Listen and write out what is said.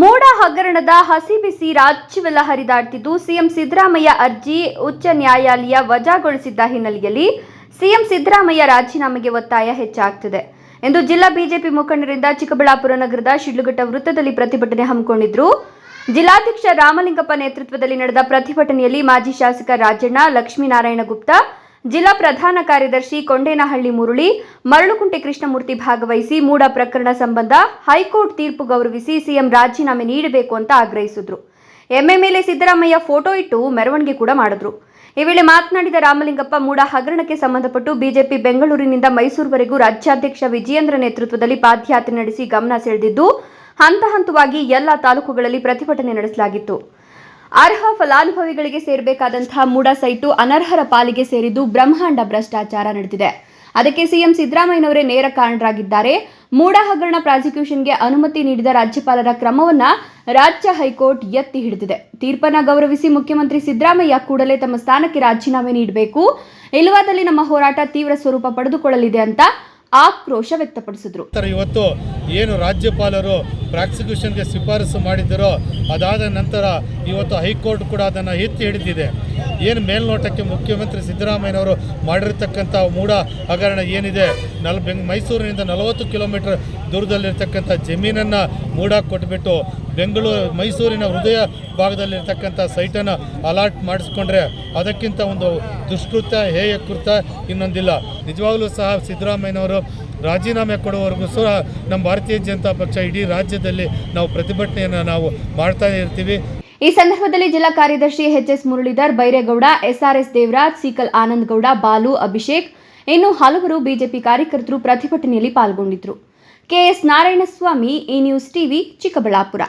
ಮೋಡ ಹಗರಣದ ಹಸಿ ಬಿಸಿ ರಾಜ್ಯವೆಲ್ಲ ಹರಿದಾಡ್ತಿದ್ದು ಸಿಎಂ ಸಿದ್ದರಾಮಯ್ಯ ಅರ್ಜಿ ಉಚ್ಚ ನ್ಯಾಯಾಲಯ ವಜಾಗೊಳಿಸಿದ್ದ ಹಿನ್ನೆಲೆಯಲ್ಲಿ ಸಿಎಂ ಸಿದ್ದರಾಮಯ್ಯ ರಾಜೀನಾಮೆಗೆ ಒತ್ತಾಯ ಹೆಚ್ಚಾಗ್ತಿದೆ ಎಂದು ಜಿಲ್ಲಾ ಬಿಜೆಪಿ ಮುಖಂಡರಿಂದ ಚಿಕ್ಕಬಳ್ಳಾಪುರ ನಗರದ ಶಿಡ್ಲಘಟ್ಟ ವೃತ್ತದಲ್ಲಿ ಪ್ರತಿಭಟನೆ ಹಮ್ಮಿಕೊಂಡಿದ್ರು. ಜಿಲ್ಲಾಧ್ಯಕ್ಷ ರಾಮಲಿಂಗಪ್ಪ ನೇತೃತ್ವದಲ್ಲಿ ನಡೆದ ಪ್ರತಿಭಟನೆಯಲ್ಲಿ ಮಾಜಿ ಶಾಸಕ ರಾಜಣ್ಣ ಲಕ್ಷ್ಮೀನಾರಾಯಣ ಗುಪ್ತಾ ಜಿಲ್ಲಾ ಪ್ರಧಾನ ಕಾರ್ಯದರ್ಶಿ ಕೊಂಡೇನಹಳ್ಳಿ ಮುರುಳಿ, ಮರಳುಕುಂಟೆ ಕೃಷ್ಣಮೂರ್ತಿ ಭಾಗವಹಿಸಿ ಮೂಡ ಪ್ರಕರಣ ಸಂಬಂಧ ಹೈಕೋರ್ಟ್ ತೀರ್ಪು ಗೌರವಿಸಿ ಸಿಎಂ ರಾಜೀನಾಮೆ ನೀಡಬೇಕು ಅಂತ ಆಗ್ರಹಿಸಿದ್ರು. ಎಮ್ಮೆ ಮೇಲೆ ಸಿದ್ದರಾಮಯ್ಯ ಫೋಟೋ ಇಟ್ಟು ಮೆರವಣಿಗೆ ಕೂಡ ಮಾಡಿದ್ರು. ಈ ವೇಳೆ ಮಾತನಾಡಿದ ರಾಮಲಿಂಗಪ್ಪ, ಮೂಡ ಹಗರಣಕ್ಕೆ ಸಂಬಂಧಪಟ್ಟು ಬಿಜೆಪಿ ಬೆಂಗಳೂರಿನಿಂದ ಮೈಸೂರುವರೆಗೂ ರಾಜ್ಯಾಧ್ಯಕ್ಷ ವಿಜಯೇಂದ್ರ ನೇತೃತ್ವದಲ್ಲಿ ಪಾದಯಾತ್ರೆ ನಡೆಸಿ ಗಮನ ಸೆಳೆದಿದ್ದು, ಹಂತ ಹಂತವಾಗಿ ಎಲ್ಲ ತಾಲೂಕುಗಳಲ್ಲಿ ಪ್ರತಿಭಟನೆ ನಡೆಸಲಾಗಿತ್ತು. ಅರ್ಹ ಫಲಾನುಭವಿಗಳಿಗೆ ಸೇರಬೇಕಾದಂತಹ ಮೂಡ ಸೈಟು ಅನರ್ಹರ ಪಾಲಿಗೆ ಸೇರಿದ್ದು ಬ್ರಹ್ಮಾಂಡ ಭ್ರಷ್ಟಾಚಾರ ನಡೆದಿದೆ. ಅದಕ್ಕೆ ಸಿಎಂ ಸಿದ್ದರಾಮಯ್ಯನವರೇ ನೇರ ಕಾರಣರಾಗಿದ್ದಾರೆ. ಮೂಡ ಹಗರಣ ಪ್ರಾಸಿಕ್ಯೂಷನ್ಗೆ ಅನುಮತಿ ನೀಡಿದ ರಾಜ್ಯಪಾಲರ ಕ್ರಮವನ್ನ ರಾಜ್ಯ ಹೈಕೋರ್ಟ್ ಎತ್ತಿ ಹಿಡಿದಿದೆ. ತೀರ್ಪನ್ನ ಗೌರವಿಸಿ ಮುಖ್ಯಮಂತ್ರಿ ಸಿದ್ದರಾಮಯ್ಯ ಕೂಡಲೇ ತಮ್ಮ ಸ್ಥಾನಕ್ಕೆ ರಾಜೀನಾಮೆ ನೀಡಬೇಕು. ಇಲ್ಲವಾದಲ್ಲಿ ನಮ್ಮ ಹೋರಾಟ ತೀವ್ರ ಸ್ವರೂಪ ಪಡೆದುಕೊಳ್ಳಲಿದೆ ಅಂತ ಆಕ್ರೋಶ ವ್ಯಕ್ತಪಡಿಸಿದ್ರು. ಇವತ್ತು ಏನು ರಾಜ್ಯಪಾಲರು ಪ್ರಾಸಿಕ್ಯೂಷನ್ಗೆ ಶಿಫಾರಸು ಮಾಡಿದ್ದರೋ ಅದಾದ ನಂತರ ಇವತ್ತು ಹೈಕೋರ್ಟ್ ಕೂಡ ಅದನ್ನು ಎತ್ತಿ ಹಿಡಿದಿದೆ. ಏನು ಮೇಲ್ನೋಟಕ್ಕೆ ಮುಖ್ಯಮಂತ್ರಿ ಸಿದ್ದರಾಮಯ್ಯನವರು ಮಾಡಿರ್ತಕ್ಕಂಥ ಮೂಡ ಹಗರಣ ಏನಿದೆ? ನಲ್ ಬೆಂಗ್ ಮೈಸೂರಿನಿಂದ ನಲವತ್ತು ಕಿಲೋಮೀಟರ್ ದೂರದಲ್ಲಿರ್ತಕ್ಕಂಥ ಜಮೀನನ್ನು ಮೂಡ ಕೊಟ್ಬಿಟ್ಟು ಬೆಂಗಳೂರು ಮೈಸೂರಿನ ಹೃದಯ ಭಾಗದಲ್ಲಿರ್ತಕ್ಕಂಥ ಸೈಟನ್ನು ಅಲಾಟ್ ಮಾಡಿಸ್ಕೊಂಡ್ರೆ ಅದಕ್ಕಿಂತ ಒಂದು ದುಷ್ಕೃತ್ಯ, ಹೇಯ ಕೃತ್ಯ ಇನ್ನೊಂದಿಲ್ಲ. ನಿಜವಾಗಲೂ ಸಹ ಸಿದ್ದರಾಮಯ್ಯನವರು ರಾಜೀನಾಮೆ ಕೊಡುವವರೆಗೂ ಸಹ ನಮ್ಮ ಭಾರತೀಯ ಜನತಾ ಪಕ್ಷ ಇಡೀ ರಾಜ್ಯದಲ್ಲಿ ನಾವು ಪ್ರತಿಭಟನೆಯನ್ನು ನಾವು ಮಾಡ್ತಾ ಇರ್ತೀವಿ. ಈ ಸಂದರ್ಭದಲ್ಲಿ ಜಿಲ್ಲಾ ಕಾರ್ಯದರ್ಶಿ H S Muralidhar, Byregowda, SRS Devaraj, Seekal Anand Gowda Balu Abhishek, ಇನ್ನು ಹಲವರು ಬಿಜೆಪಿ ಕಾರ್ಯಕರ್ತರು ಪ್ರತಿಭಟನೆಯಲ್ಲಿ ಪಾಲ್ಗೊಂಡಿದ್ರು ಕೆಎಸ್ ನಾರಾಯಣಸ್ವಾಮಿ, ಈ ನ್ಯೂಸ್ ಟಿವಿ ಚಿಕ್ಕಬಳ್ಳಾಪುರ.